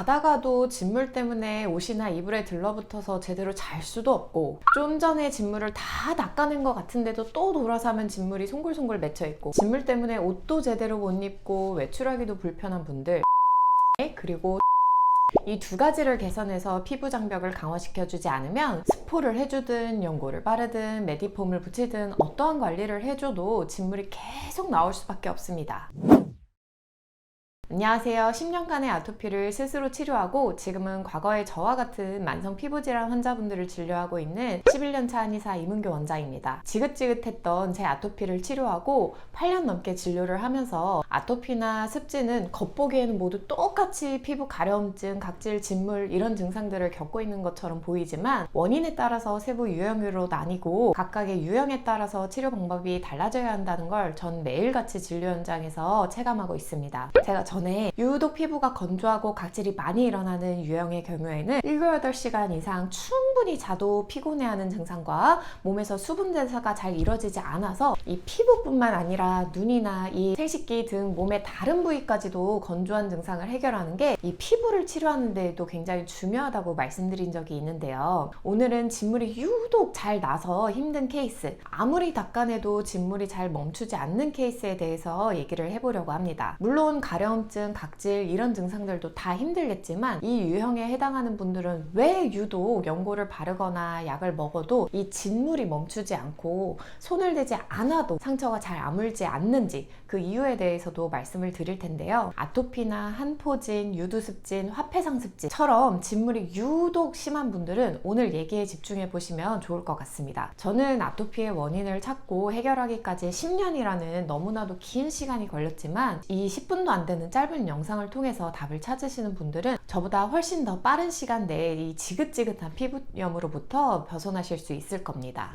자다가도 진물 때문에 옷이나 이불에 들러붙어서 제대로 잘 수도 없고 좀 전에 진물을 다 닦아낸 것 같은데도 또 돌아서 하면 진물이 송글송글 맺혀 있고 진물 때문에 옷도 제대로 못 입고 외출하기도 불편한 분들 그리고 이두 가지를 개선해서 피부 장벽을 강화시켜주지 않으면 스포를 해주든 연고를 바르든 메디폼을 붙이든 어떠한 관리를 해줘도 진물이 계속 나올 수밖에 없습니다. 안녕하세요. 10년간의 아토피를 스스로 치료하고 지금은 과거의 저와 같은 만성 피부 질환 환자분들을 진료하고 있는 11년차 한의사 이문교 원장입니다. 지긋지긋했던 제 아토피를 치료하고 8년 넘게 진료를 하면서 아토피나 습지는 겉보기에는 모두 똑같이 피부 가려움증, 각질, 진물 이런 증상들을 겪고 있는 것처럼 보이지만 원인에 따라서 세부 유형으로 나뉘고 각각의 유형에 따라서 치료 방법이 달라져야 한다는 걸 전 매일같이 진료 현장에서 체감하고 있습니다. 제가 전에 유독 피부가 건조하고 각질이 많이 일어나는 유형의 경우에는 7, 8시간 이상 충분히 자도 피곤해하는 증상과 몸에서 수분 대사가 잘 이루어지지 않아서 이 피부뿐만 아니라 눈이나 이 생식기 등 몸의 다른 부위까지도 건조한 증상을 해결하는 게 이 피부를 치료하는 데에도 굉장히 중요하다고 말씀드린 적이 있는데요. 오늘은 진물이 유독 잘 나서 힘든 케이스, 아무리 닦아내도 진물이 잘 멈추지 않는 케이스에 대해서 얘기를 해보려고 합니다. 물론 가려 움증, 각질 이런 증상들도 다 힘들겠지만 이 유형에 해당하는 분들은 왜 유독 연고를 바르거나 약을 먹어도 이 진물이 멈추지 않고 손을 대지 않아도 상처가 잘 아물지 않는지 그 이유에 대해서도 말씀을 드릴 텐데요. 아토피나 한포진, 유두습진, 화폐상습진처럼 진물이 유독 심한 분들은 오늘 얘기에 집중해 보시면 좋을 것 같습니다. 저는 아토피의 원인을 찾고 해결하기까지 10년이라는 너무나도 긴 시간이 걸렸지만 이 10분도 안 되는 짧은 영상을 통해서 답을 찾으시는 분들은 저보다 훨씬 더 빠른 시간 내에 이 지긋지긋한 피부염으로부터 벗어나실 수 있을 겁니다.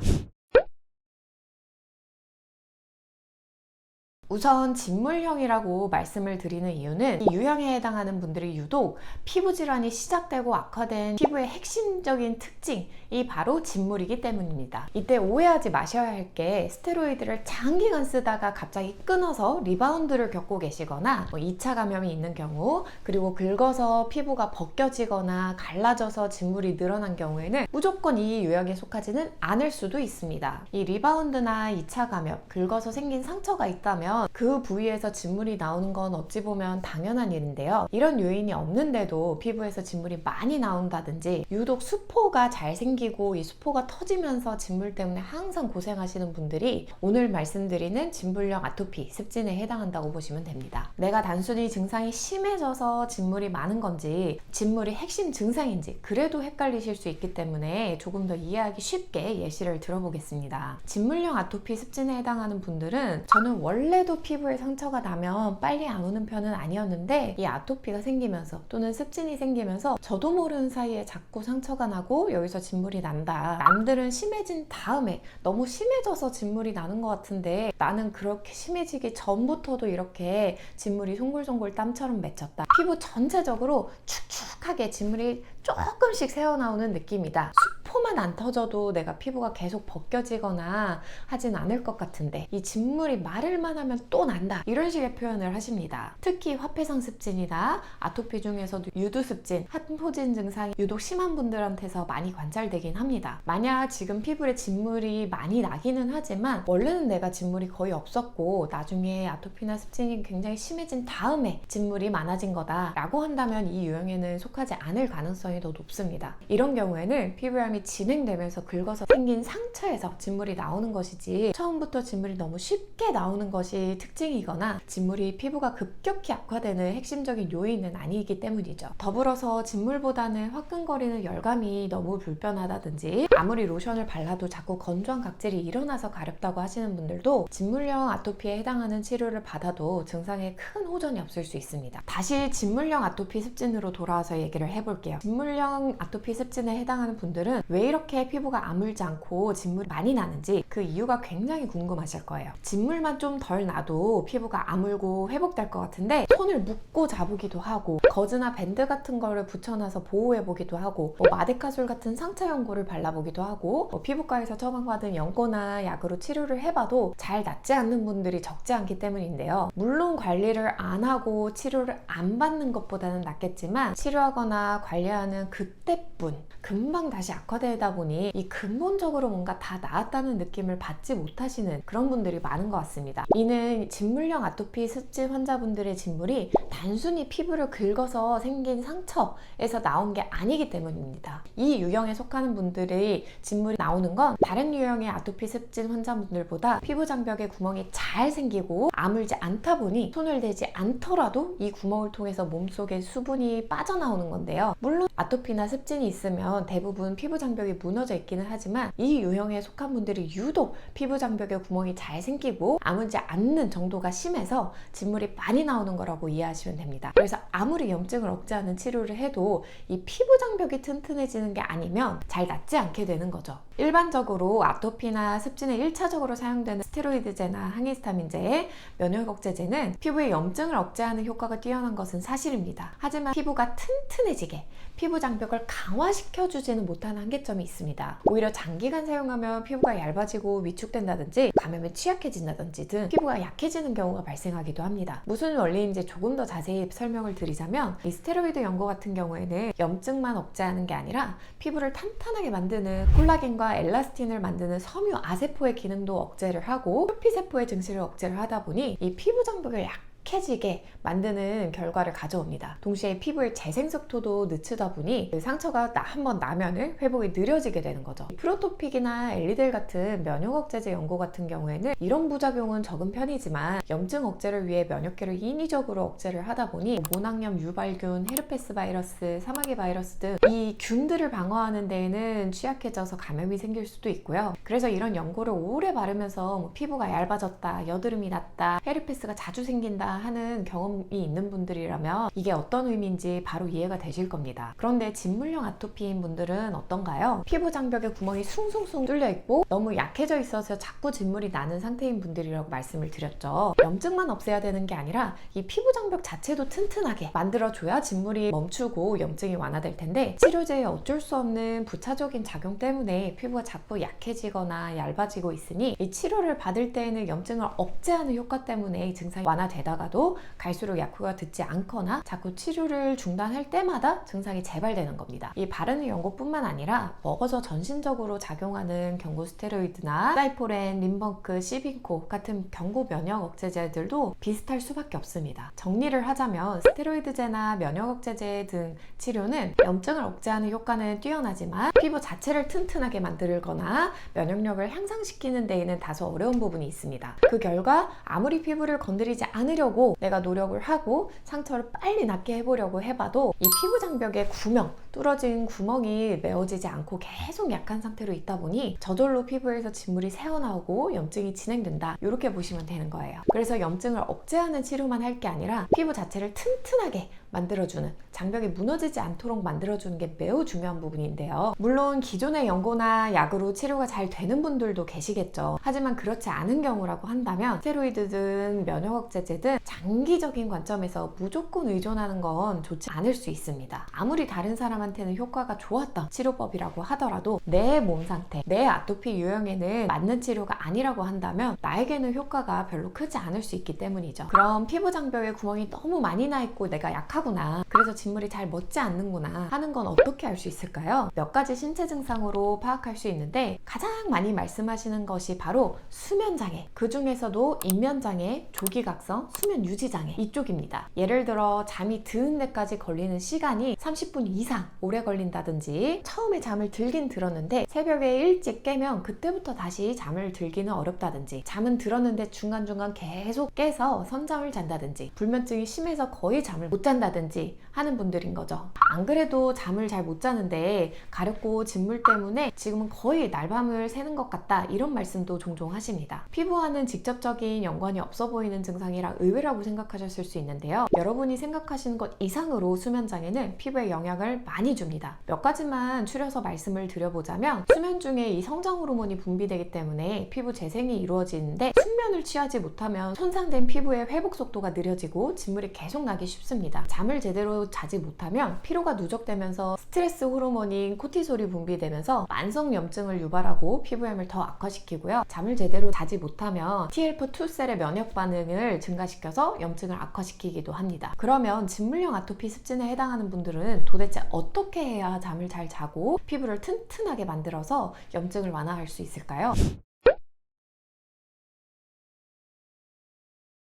우선 진물형이라고 말씀을 드리는 이유는 이 유형에 해당하는 분들이 유독 피부 질환이 시작되고 악화된 피부의 핵심적인 특징이 바로 진물이기 때문입니다. 이때 오해하지 마셔야 할 게 스테로이드를 장기간 쓰다가 갑자기 끊어서 리바운드를 겪고 계시거나 뭐 2차 감염이 있는 경우 그리고 긁어서 피부가 벗겨지거나 갈라져서 진물이 늘어난 경우에는 무조건 이 유형에 속하지는 않을 수도 있습니다. 이 리바운드나 2차 감염, 긁어서 생긴 상처가 있다면 그 부위에서 진물이 나오는 건 어찌 보면 당연한 일인데요. 이런 요인이 없는데도 피부에서 진물이 많이 나온다든지 유독 수포가 잘 생기고 이 수포가 터지면서 진물 때문에 항상 고생하시는 분들이 오늘 말씀드리는 진물형 아토피, 습진에 해당한다고 보시면 됩니다. 내가 단순히 증상이 심해져서 진물이 많은 건지 진물이 핵심 증상인지 그래도 헷갈리실 수 있기 때문에 조금 더 이해하기 쉽게 예시를 들어보겠습니다. 진물형 아토피, 습진에 해당하는 분들은 저는 원래 원래도 피부에 상처가 나면 빨리 안 오는 편은 아니었는데 이 아토피가 생기면서 또는 습진이 생기면서 저도 모르는 사이에 자꾸 상처가 나고 여기서 진물이 난다. 남들은 심해진 다음에 너무 심해져서 진물이 나는 것 같은데 나는 그렇게 심해지기 전부터도 이렇게 진물이 송글송글 땀처럼 맺혔다. 피부 전체적으로 축축하게 진물이 조금씩 새어나오는 느낌이다. 수포만 안 터져도 내가 피부가 계속 벗겨지거나 하진 않을 것 같은데 이 진물이 마를만 하면 또 난다. 이런 식의 표현을 하십니다. 특히 화폐상습진이나 아토피 중에서도 유두습진, 한포진 증상이 유독 심한 분들한테서 많이 관찰되긴 합니다. 만약 지금 피부에 진물이 많이 나기는 하지만 원래는 내가 진물이 거의 없었고 나중에 아토피나 습진이 굉장히 심해진 다음에 진물이 많아진 거다 라고 한다면 이 유형에는 속하지 않을 가능성이 더 높습니다. 이런 경우에는 피부염이 진행되면서 긁어서 생긴 상처에서 진물이 나오는 것이지 처음부터 진물이 너무 쉽게 나오는 것이 특징이거나 진물이 피부가 급격히 악화되는 핵심적인 요인은 아니기 때문이죠. 더불어서 진물보다는 화끈거리는 열감이 너무 불편하다든지 아무리 로션을 발라도 자꾸 건조한 각질이 일어나서 가렵다고 하시는 분들도 진물형 아토피에 해당하는 치료를 받아도 증상에 큰 호전이 없을 수 있습니다. 다시 진물형 아토피 습진으로 돌아와서 얘기를 해볼게요. 진물형 아토피 습진에 해당하는 분들은 왜왜 이렇게 피부가 아물지 않고 진물이 많이 나는지 그 이유가 굉장히 궁금하실 거예요. 진물만 좀 덜 나도 피부가 아물고 회복될 것 같은데 손을 묶고 자보기도 하고 거즈나 밴드 같은 거를 붙여놔서 보호해보기도 하고 뭐 마데카솔 같은 상처 연고를 발라보기도 하고 뭐 피부과에서 처방받은 연고나 약으로 치료를 해봐도 잘 낫지 않는 분들이 적지 않기 때문인데요. 물론 관리를 안 하고 치료를 안 받는 것보다는 낫겠지만 치료하거나 관리하는 그때뿐 금방 다시 악화되다 보니 이 근본적으로 뭔가 다 나았다는 느낌을 받지 못하시는 그런 분들이 많은 것 같습니다. 이는 진물형 아토피 습진 환자분들의 진물이 단순히 피부를 긁어서 생긴 상처에서 나온 게 아니기 때문입니다. 이 유형에 속하는 분들의 진물이 나오는 건 다른 유형의 아토피 습진 환자분들보다 피부 장벽에 구멍이 잘 생기고 아물지 않다 보니 손을 대지 않더라도 이 구멍을 통해서 몸속에 수분이 빠져나오는 건데요. 물론 아토피나 습진이 있으면 대부분 피부 장벽이 무너져 있기는 하지만 이 유형에 속한 분들이 유독 피부 장벽에 구멍이 잘 생기고 아물지 않는 정도가 심해서 진물이 많이 나오는 거라고 이해하시면 됩니다. 그래서 아무리 염증을 억제하는 치료를 해도 이 피부 장벽이 튼튼해지는 게 아니면 잘 낫지 않게 되는 거죠. 일반적으로 아토피나 습진에 1차적으로 사용되는 스테로이드제나 항히스타민제의 면역 억제제는 피부의 염증을 억제하는 효과가 뛰어난 것은 사실입니다. 하지만 피부가 튼튼해지게 피부 장벽을 강화시켜주지는 못하는 한계점이 있습니다. 오히려 장기간 사용하면 피부가 얇아지고 위축된다든지 감염에 취약해진다든지 등 피부가 약해지는 경우가 발생하기도 합니다. 무슨 원리인지 조금 더 자세히 설명을 드리자면 이 스테로이드 연고 같은 경우에는 염증만 억제하는 게 아니라 피부를 탄탄하게 만드는 콜라겐과 엘라스틴을 만드는 섬유 아세포의 기능도 억제를 하고 표피세포의 증식을 억제를 하다 보니 이 피부 장벽을 약 약해지게 만드는 결과를 가져옵니다. 동시에 피부의 재생 속도도 늦추다 보니 그 상처가 한번 나면은 회복이 느려지게 되는 거죠. 프로토픽이나 엘리델 같은 면역 억제제 연고 같은 경우에는 이런 부작용은 적은 편이지만 염증 억제를 위해 면역계를 인위적으로 억제를 하다 보니 모낭염 유발균, 헤르페스 바이러스, 사마귀 바이러스 등 이 균들을 방어하는 데에는 취약해져서 감염이 생길 수도 있고요. 그래서 이런 연고를 오래 바르면서 뭐 피부가 얇아졌다, 여드름이 났다, 헤르페스가 자주 생긴다 하는 경험이 있는 분들이라면 이게 어떤 의미인지 바로 이해가 되실 겁니다. 그런데 진물형 아토피인 분들은 어떤가요? 피부 장벽에 구멍이 숭숭숭 뚫려 있고 너무 약해져 있어서 자꾸 진물이 나는 상태인 분들이라고 말씀을 드렸죠. 염증만 없애야 되는 게 아니라 이 피부 장벽 자체도 튼튼하게 만들어줘야 진물이 멈추고 염증이 완화될 텐데 치료제의 어쩔 수 없는 부차적인 작용 때문에 피부가 자꾸 약해지거나 얇아지고 있으니 이 치료를 받을 때에는 염증을 억제하는 효과 때문에 증상이 완화되다가 도 갈수록 약효가 듣지 않거나 자꾸 치료를 중단할 때마다 증상이 재발되는 겁니다. 이 바르는 연고뿐만 아니라 먹어서 전신적으로 작용하는 경구 스테로이드나 사이포렌, 림번크, 시빈코 같은 경구 면역 억제제들도 비슷할 수밖에 없습니다. 정리를 하자면 스테로이드제나 면역 억제제 등 치료는 염증을 억제하는 효과는 뛰어나지만 피부 자체를 튼튼하게 만들거나 면역력을 향상시키는 데에는 다소 어려운 부분이 있습니다. 그 결과 아무리 피부를 건드리지 않으려고 내가 노력을 하고 상처를 빨리 낫게 해보려고 해봐도 이 피부 장벽의 구멍, 뚫어진 구멍이 메워지지 않고 계속 약한 상태로 있다 보니 저절로 피부에서 진물이 새어나오고 염증이 진행된다. 이렇게 보시면 되는 거예요. 그래서 염증을 억제하는 치료만 할 게 아니라 피부 자체를 튼튼하게 만들어주는 장벽이 무너지지 않도록 만들어주는 게 매우 중요한 부분인데요. 물론 기존의 연고나 약으로 치료가 잘 되는 분들도 계시겠죠. 하지만 그렇지 않은 경우라고 한다면 스테로이드든 면역 억제제든 장기적인 관점에서 무조건 의존하는 건 좋지 않을 수 있습니다. 아무리 다른 사람한 테는 효과가 좋았던 치료법이라고 하더라도 내 몸 상태, 내 아토피 유형에는 맞는 치료가 아니라고 한다면 나에게는 효과가 별로 크지 않을 수 있기 때문이죠. 그럼 피부 장벽에 구멍이 너무 많이 나 있고 내가 약하구나. 그래서 진물이 잘 멎지 않는구나 하는 건 어떻게 알 수 있을까요? 몇 가지 신체 증상으로 파악할 수 있는데 가장 많이 말씀하시는 것이 바로 수면 장애. 그 중에서도 인면 장애, 조기각성, 수면 유지 장애 이쪽입니다. 예를 들어 잠이 드는 데까지 걸리는 시간이 30분 이상 오래 걸린다든지 처음에 잠을 들긴 들었는데 새벽에 일찍 깨면 그때부터 다시 잠을 들기는 어렵다든지 잠은 들었는데 중간중간 계속 깨서 선잠을 잔다든지 불면증이 심해서 거의 잠을 못 잔다든지 하는 분들인 거죠. 안 그래도 잠을 잘 못 자는데 가렵고 진물 때문에 지금은 거의 날밤을 새는 것 같다 이런 말씀도 종종 하십니다. 피부와는 직접적인 연관이 없어 보이는 증상이라 의외라고 생각하셨을 수 있는데요. 여러분이 생각하시는 것 이상으로 수면 장애는 피부에 영향을 많이 줍니다. 몇 가지만 추려서 말씀을 드려보자면 수면 중에 이 성장 호르몬이 분비되기 때문에 피부 재생이 이루어지는데 숙면을 취하지 못하면 손상된 피부의 회복 속도가 느려지고 진물이 계속 나기 쉽습니다. 잠을 제대로 자지 못하면 피로가 누적되면서 스트레스 호르몬인 코티솔이 분비되면서 만성 염증을 유발하고 피부염을 더 악화시키고요. 잠을 제대로 자지 못하면 TLF2 셀의 면역 반응을 증가시켜서 염증을 악화시키기도 합니다. 그러면 진물형 아토피 습진에 해당하는 분들은 도대체 어 떻게 해야 잠을 잘 자고 피부를 튼튼하게 만들어서 염증을 완화할 수 있을까요?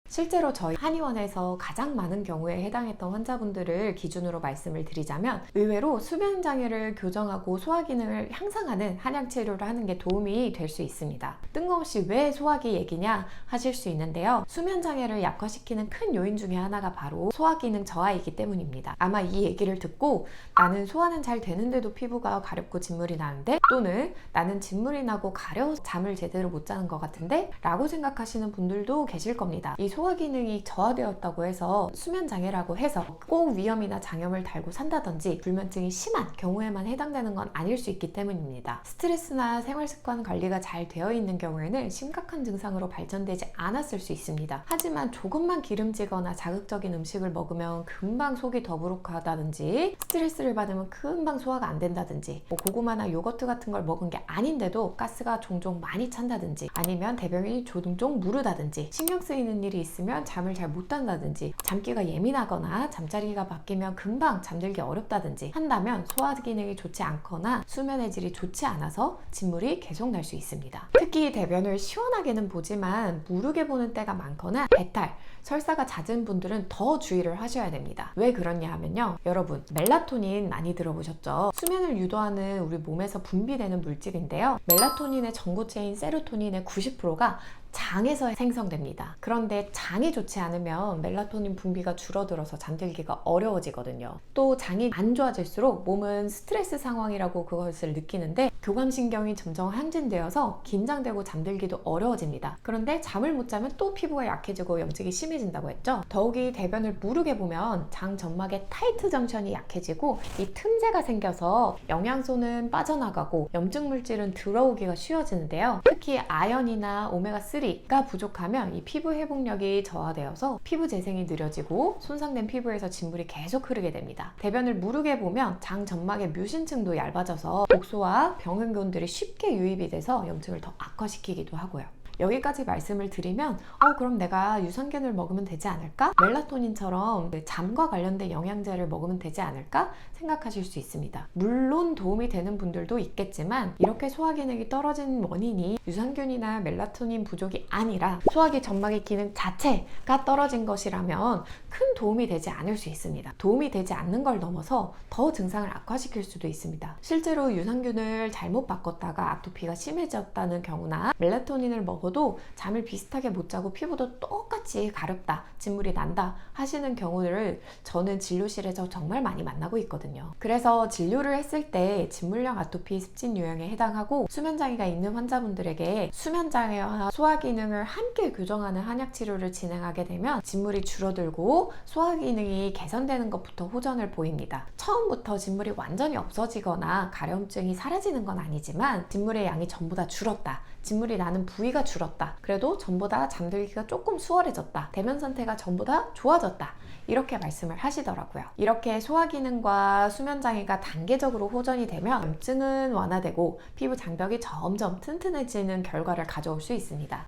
실제로 저희 한의원에서 가장 많은 경우에 해당했던 환자분들을 기준으로 말씀을 드리자면 의외로 수면 장애를 교정하고 소화 기능을 향상하는 한약 치료를 하는 게 도움이 될 수 있습니다. 뜬금없이 왜 소화기 얘기냐 하실 수 있는데요. 수면 장애를 약화시키는 큰 요인 중에 하나가 바로 소화 기능 저하이기 때문입니다. 아마 이 얘기를 듣고 나는 소화는 잘 되는데도 피부가 가렵고 진물이 나는데 또는 나는 진물이 나고 가려워 잠을 제대로 못 자는 것 같은데 라고 생각하시는 분들도 계실 겁니다. 이 소화 기능이 저하되었다고 해서 수면 장애라고 해서 꼭 위염이나 장염을 달고 산다든지 불면증이 심한 경우에만 해당되는 건 아닐 수 있기 때문입니다. 스트레스나 생활 습관 관리가 잘 되어 있는 경우에는 심각한 증상으로 발전되지 않았을 수 있습니다. 하지만 조금만 기름지거나 자극적인 음식을 먹으면 금방 속이 더부룩하다든지 스트레스를 받으면 금방 소화가 안 된다든지 뭐 고구마나 요거트 같은 걸 먹은 게 아닌데도 가스가 종종 많이 찬다든지 아니면 대변이 종종 무르다든지 신경 쓰이는 일이 있으면 잠을 잘 못 잔다든지 잠기가 예민하거나 잠자리가 바뀌면 금방 잠들기 어렵다든지 한다면 소화 기능이 좋지 않거나 수면의 질이 좋지 않아서 진물이 계속 날 수 있습니다. 특히 대변을 시원하게는 보지만 무르게 보는 때가 많거나 배탈, 설사가 잦은 분들은 더 주의를 하셔야 됩니다. 왜 그러냐 하면요. 여러분, 멜라토닌 많이 들어보셨죠? 수면을 유도하는 우리 몸에서 분비되는 물질인데요. 멜라토닌의 전고체인 세로토닌의 90%가 장에서 생성됩니다. 그런데 장이 좋지 않으면 멜라토닌 분비가 줄어들어서 잠들기가 어려워지거든요. 또 장이 안 좋아질수록 몸은 스트레스 상황이라고 그것을 느끼는데 교감신경이 점점 항진되어서 긴장되고 잠들기도 어려워집니다. 그런데 잠을 못 자면 또 피부가 약해지고 염증이 심해진다고 했죠. 더욱이 대변을 무르게 보면 장 점막의 타이트 정션이 약해지고 이 틈새가 생겨서 영양소는 빠져나가고 염증 물질은 들어오기가 쉬워지는데요. 특히 아연이나 오메가3 가 부족하면 이 피부 회복력이 저하되어서 피부 재생이 느려지고 손상된 피부에서 진물이 계속 흐르게 됩니다. 대변을 무르게 보면 장 점막의 뮤신층도 얇아져서 독소와 병원균들이 쉽게 유입이 돼서 염증을 더 악화시키기도 하고요. 여기까지 말씀을 드리면 어 그럼 내가 유산균을 먹으면 되지 않을까? 멜라토닌처럼 그 잠과 관련된 영양제를 먹으면 되지 않을까? 생각하실 수 있습니다. 물론 도움이 되는 분들도 있겠지만 이렇게 소화 기능이 떨어진 원인이 유산균이나 멜라토닌 부족이 아니라 소화기 점막의 기능 자체가 떨어진 것이라면 큰 도움이 되지 않을 수 있습니다. 도움이 되지 않는 걸 넘어서 더 증상을 악화시킬 수도 있습니다. 실제로 유산균을 잘못 바꿨다가 아토피가 심해졌다는 경우나 멜라토닌을 먹어 도 잠을 비슷하게 못 자고 피부도 똑같이 가렵다, 진물이 난다 하시는 경우를 저는 진료실에서 정말 많이 만나고 있거든요. 그래서 진료를 했을 때 진물형 아토피 습진 유형에 해당하고 수면 장애가 있는 환자분들에게 수면 장애와 소화 기능을 함께 교정하는 한약 치료를 진행하게 되면 진물이 줄어들고 소화 기능이 개선되는 것부터 호전을 보입니다. 처음부터 진물이 완전히 없어지거나 가려움증이 사라지는 건 아니지만 진물의 양이 전부 다 줄었다. 진물이 나는 부위가 줄었다. 그래도 전보다 잠들기가 조금 수월해졌다. 대면 상태가 전보다 좋아졌다. 이렇게 말씀을 하시더라고요. 이렇게 소화 기능과 수면 장애가 단계적으로 호전이 되면 염증은 완화되고 피부 장벽이 점점 튼튼해지는 결과를 가져올 수 있습니다.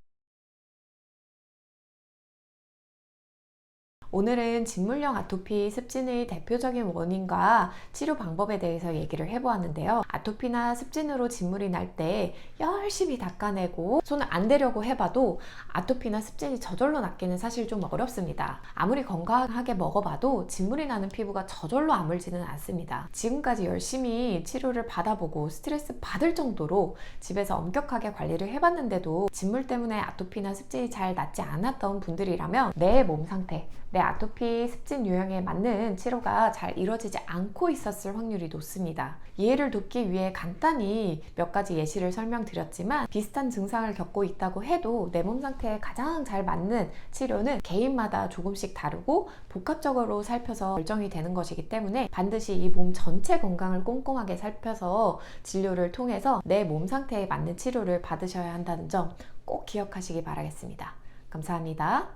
오늘은 진물형 아토피 습진의 대표적인 원인과 치료 방법에 대해서 얘기를 해보았는데요. 아토피나 습진으로 진물이 날 때 열심히 닦아내고 손을 안 대려고 해봐도 아토피나 습진이 저절로 낫기는 사실 좀 어렵습니다. 아무리 건강하게 먹어봐도 진물이 나는 피부가 저절로 아물지는 않습니다. 지금까지 열심히 치료를 받아보고 스트레스 받을 정도로 집에서 엄격하게 관리를 해봤는데도 진물 때문에 아토피나 습진이 잘 낫지 않았던 분들이라면 내 몸 상태, 내내 아토피 습진 유형에 맞는 치료가 잘 이루어지지 않고 있었을 확률이 높습니다. 이해를 돕기 위해 간단히 몇 가지 예시를 설명드렸지만 비슷한 증상을 겪고 있다고 해도 내 몸 상태에 가장 잘 맞는 치료는 개인마다 조금씩 다르고 복합적으로 살펴서 결정이 되는 것이기 때문에 반드시 이 몸 전체 건강을 꼼꼼하게 살펴서 진료를 통해서 내 몸 상태에 맞는 치료를 받으셔야 한다는 점 꼭 기억하시기 바라겠습니다. 감사합니다.